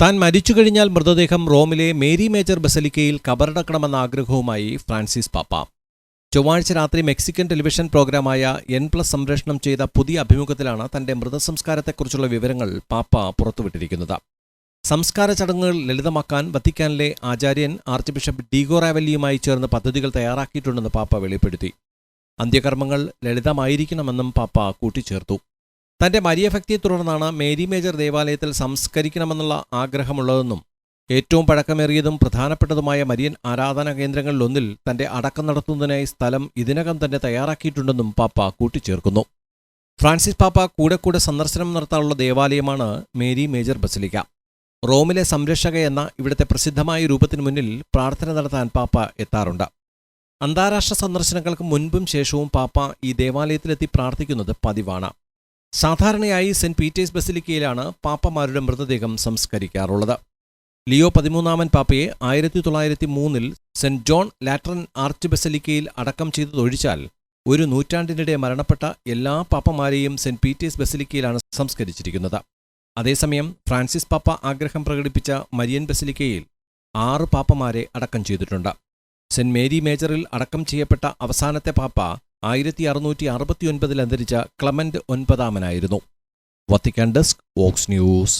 താൻ മരിച്ചു കഴിഞ്ഞാൽ മൃതദേഹം റോമിലെ മേരി മേജർ ബസലിക്കയിൽ കബറടക്കണമെന്ന ആഗ്രഹവുമായി ഫ്രാൻസിസ് പാപ്പ. ചൊവ്വാഴ്ച രാത്രി മെക്സിക്കൻ ടെലിവിഷൻ പ്രോഗ്രാമായ എൻ പ്ലസ് സംപ്രേഷണം ചെയ്ത പുതിയ അഭിമുഖത്തിലാണ് തന്റെ മൃതസംസ്കാരത്തെക്കുറിച്ചുള്ള വിവരങ്ങൾ പാപ്പ പുറത്തുവിട്ടിരിക്കുന്നത്. സംസ്കാര ചടങ്ങുകൾ ലളിതമാക്കാൻ വത്തിക്കാനിലെ ആചാര്യൻ ആർച്ച് ബിഷപ്പ് ഡീഗോ റാവല്ലിയുമായി ചേർന്ന് പദ്ധതികൾ തയ്യാറാക്കിയിട്ടുണ്ടെന്ന് പാപ്പ വെളിപ്പെടുത്തി. അന്ത്യകർമ്മങ്ങൾ ലളിതമായിരിക്കണമെന്നും പാപ്പ കൂട്ടിച്ചേർത്തു. തന്റെ മരിയഭക്തിയെ തുടർന്നാണ് മേരി മേജർ ദേവാലയത്തിൽ സംസ്കരിക്കണമെന്നുള്ള ആഗ്രഹമുള്ളതെന്നും ഏറ്റവും പഴക്കമേറിയതും പ്രധാനപ്പെട്ടതുമായ മരിയൻ ആരാധനാ കേന്ദ്രങ്ങളിലൊന്നിൽ തന്റെ അടക്കം നടത്തുന്നതിനായി സ്ഥലം ഇതിനകം തന്നെ തയ്യാറാക്കിയിട്ടുണ്ടെന്നും പാപ്പ കൂട്ടിച്ചേർക്കുന്നു. ഫ്രാൻസിസ് പാപ്പ കൂടെ കൂടെ സന്ദർശനം നടത്താനുള്ള ദേവാലയമാണ് മേരി മേജർ ബസിലിക്ക. റോമിലെ സംരക്ഷക എന്ന ഇവിടുത്തെ പ്രസിദ്ധമായ രൂപത്തിന് മുന്നിൽ പ്രാർത്ഥന നടത്താൻ പാപ്പ എത്താറുണ്ട്. അന്താരാഷ്ട്ര സന്ദർശനങ്ങൾക്ക് മുൻപും ശേഷവും പാപ്പ ഈ ദേവാലയത്തിലെത്തി പ്രാർത്ഥിക്കുന്നത് പതിവാണ്. സാധാരണയായി സെന്റ് പീറ്റേഴ്സ് ബസിലിക്കയിലാണ് പാപ്പമാരുടെ മൃതദേഹം സംസ്കരിക്കാറുള്ളത്. ലിയോ പതിമൂന്നാമൻ പാപ്പയെ ആയിരത്തി തൊള്ളായിരത്തി മൂന്നിൽ സെന്റ് ജോൺ ലാറ്ററൻ ആർച്ച് ബസലിക്കയിൽ അടക്കം ചെയ്തതൊഴിച്ചാൽ ഒരു നൂറ്റാണ്ടിനിടെ മരണപ്പെട്ട എല്ലാ പാപ്പമാരെയും സെന്റ് പീറ്റേഴ്സ് ബസലിക്കയിലാണ് സംസ്കരിച്ചിരിക്കുന്നത്. അതേസമയം ഫ്രാൻസിസ് പാപ്പ ആഗ്രഹം പ്രകടിപ്പിച്ച മരിയൻ ബസലിക്കയിൽ ആറ് പാപ്പമാരെ അടക്കം ചെയ്തിട്ടുണ്ട്. സെന്റ് മേരി മേജറിൽ അടക്കം ചെയ്യപ്പെട്ട അവസാനത്തെ പാപ്പ ആയിരത്തി അറുന്നൂറ്റി അറുപത്തിയൊൻപതിൽ അന്തരിച്ച Clement ഒൻപതാമനായിരുന്നു. Vatican desk Vox news.